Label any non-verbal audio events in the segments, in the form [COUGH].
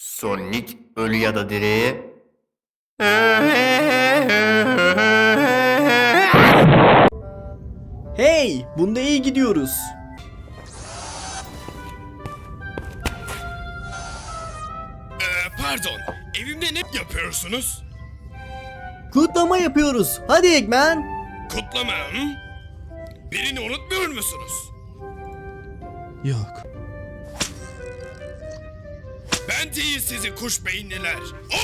Sonic ölü ya da diri. Hey, bunda iyi gidiyoruz. Ee, pardon, evimde ne yapıyorsunuz? Kutlama yapıyoruz. Hadi Eggman. Kutlama hı? Birini unutmuyor musunuz? Yok. Ben değil sizi kuş beyinliler. O!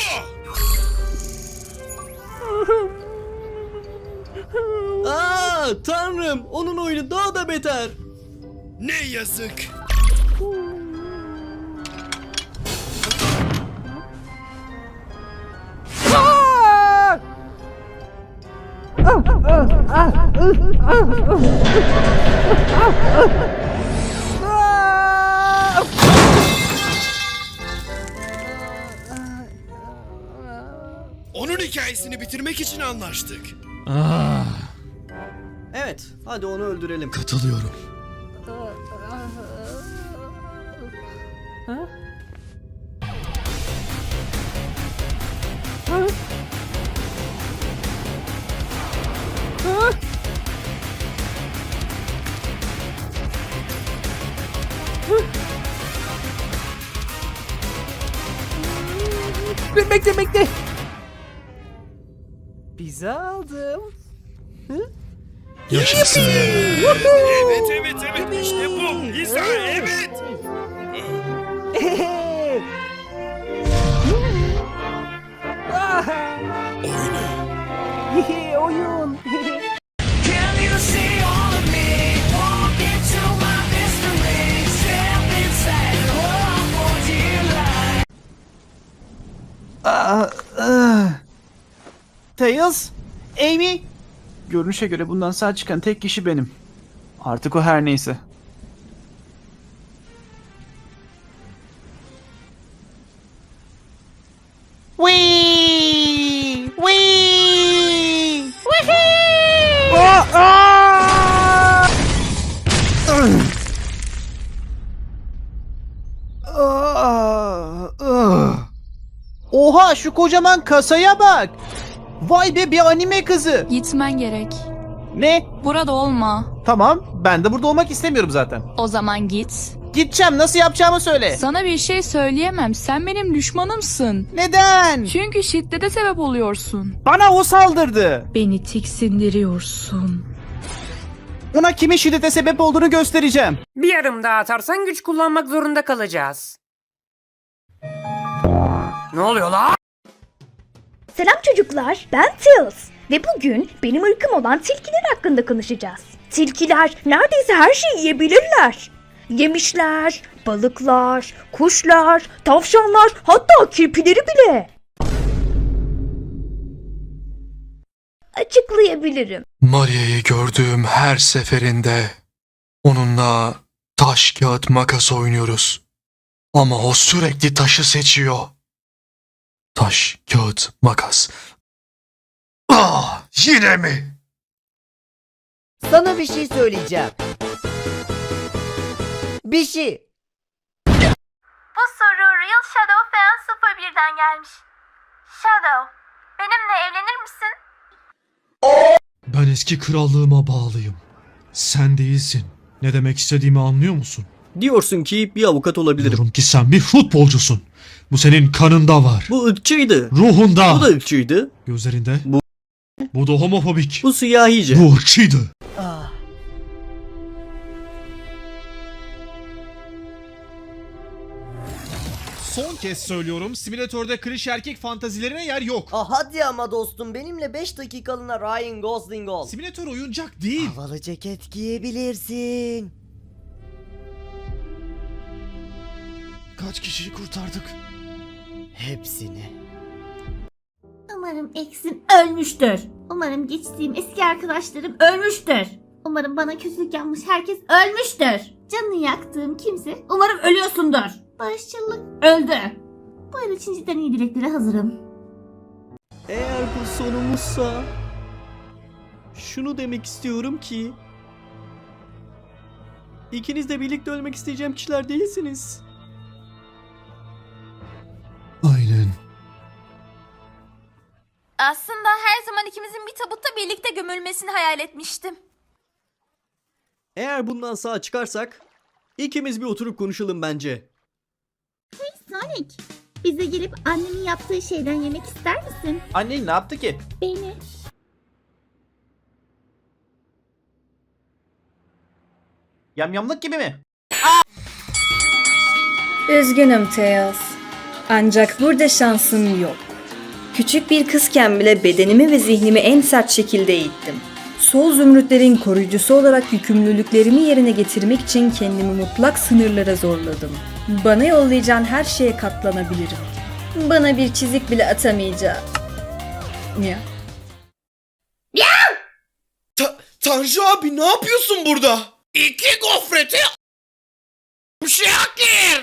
Aa, tanrım, onun oyunu daha da beter. Ne yazık. Onun hikayesini bitirmek için anlaştık. Ah, Evet, hadi onu öldürelim. katılıyorum. Bekle bekle. Pizza aldım. Yaşasın. Evet evet evet işte bu. İsa evet. Ah, [LAUGHS] Oyunu. Oyun. Can Tails, Amy. Görünüşe göre bundan sağ çıkan tek kişi benim. Artık o her neyse. Wee! Wee! Aa, aa! Aa, aa. Oha şu kocaman kasaya bak. Vay be bir anime kızı. Gitmen gerek. Ne? Burada olma. Tamam ben de burada olmak istemiyorum zaten. O zaman git. Gideceğim nasıl yapacağımı söyle. Sana bir şey söyleyemem. Sen benim düşmanımsın. Neden? Çünkü şiddete sebep oluyorsun. Bana o saldırdı. Beni tiksindiriyorsun. Ona kimin şiddete sebep olduğunu göstereceğim. Bir adım daha atarsan güç kullanmak zorunda kalacağız. Ne oluyor la? Selam çocuklar, ben Tails ve bugün benim ırkım olan tilkiler hakkında konuşacağız. Tilkiler neredeyse her şeyi yiyebilirler. Yemişler, balıklar, kuşlar, tavşanlar, hatta kirpileri bile. Açıklayabilirim. Maria'yı gördüğüm her seferinde onunla taş kağıt makas oynuyoruz. Ama o sürekli taşı seçiyor. Taş kağıt makas. Ah, yine mi? Sana bir şey söyleyeceğim. Bir şey. Bu soru Real Shadow Fan 01'den gelmiş. Shadow, benimle evlenir misin? Ben eski krallığıma bağlıyım. Sen değilsin. Ne demek istediğimi anlıyor musun? Diyorsun ki bir avukat olabilirim. Diyorum ki sen bir futbolcusun. Bu senin kanında var. Bu ırkçıydı. Ruhunda. Bu da ırkçıydı. Gözlerinde. Bu- Bu da homofobik. Bu siyahice. Bu ırkçıydı. Ah, Son kez söylüyorum simülatörde kliş erkek fantazilerine yer yok. ah hadi ama dostum benimle 5 dakikalığına Ryan Gosling ol. Simülatör oyuncak değil. Havalı ceket giyebilirsin. Kaç kişiyi kurtardık? Hepsini. Umarım eksim ölmüştür. Umarım geçtiğim eski arkadaşlarım ölmüştür. Umarım bana kötülük yapmış herkes ölmüştür. Canını yaktığım kimse umarım ölüyorsundur. Barışçılık öldü. Bu yıl için cidden iyi dileklere hazırım. Eğer bu sonumuzsa şunu demek istiyorum ki ikiniz de birlikte ölmek isteyeceğim kişiler değilsiniz. Aslında her zaman ikimizin bir tabutta birlikte gömülmesini hayal etmiştim. Eğer bundan sağ çıkarsak ikimiz bir oturup konuşalım bence. Sonic, bize gelip annemin yaptığı şeyden yemek ister misin? Annen ne yaptı ki? Beni. Yamyamlık gibi mi? Üzgünüm Tails. Ancak burada şansım yok. Küçük bir kızken bile bedenimi ve zihnimi en sert şekilde eğittim. Sol zümrütlerin koruyucusu olarak yükümlülüklerimi yerine getirmek için kendimi mutlak sınırlara zorladım. Bana yollayacağın her şeye katlanabilirim. Bana bir çizik bile atamayacağım. Ya. Tanju abi ne yapıyorsun burada? İki gofreti Şakir!